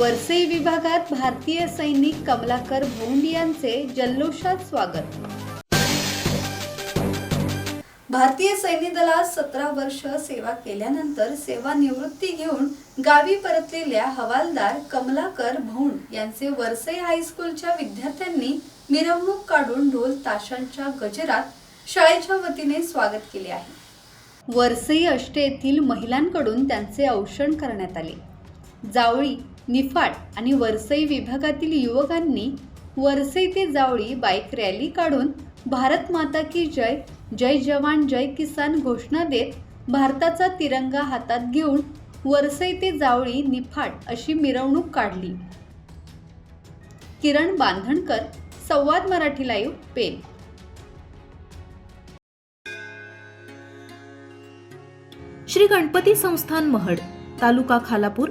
वरसई विभागात भारतीय सैनिक कमलाकर भोंड यांचे जल्लोषात स्वागत. भारतीय सैन्य दलात सतरा वर्ष सेवा केल्यानंतर सेवानिवृत्ती घेऊन गावी परतलेल्या हवालदार कमलाकर भोंड यांचे वरसई हायस्कूलच्या विद्यार्थ्यांनी मिरवणूक काढून ढोल ताशांच्या गजरात शाळेच्या वतीने स्वागत केले आहे. वरसई अष्टे येथील महिलांकडून त्यांचे औषण करण्यात आले. जावळी निफाड आणि वरसई विभागातील युवकांनी वरसई ते जावळी बाईक रॅली काढून भारत माता की जय जय जवान जय किसान घोषणा देत भारताचा तिरंगा हातात घेऊन वरसई ते जावळी निफाड अशी मिरवणूक काढली. किरण बांधणकर संवाद मराठी लाईव्ह पेन श्री गणपती संस्थान महड तालुका खालापूर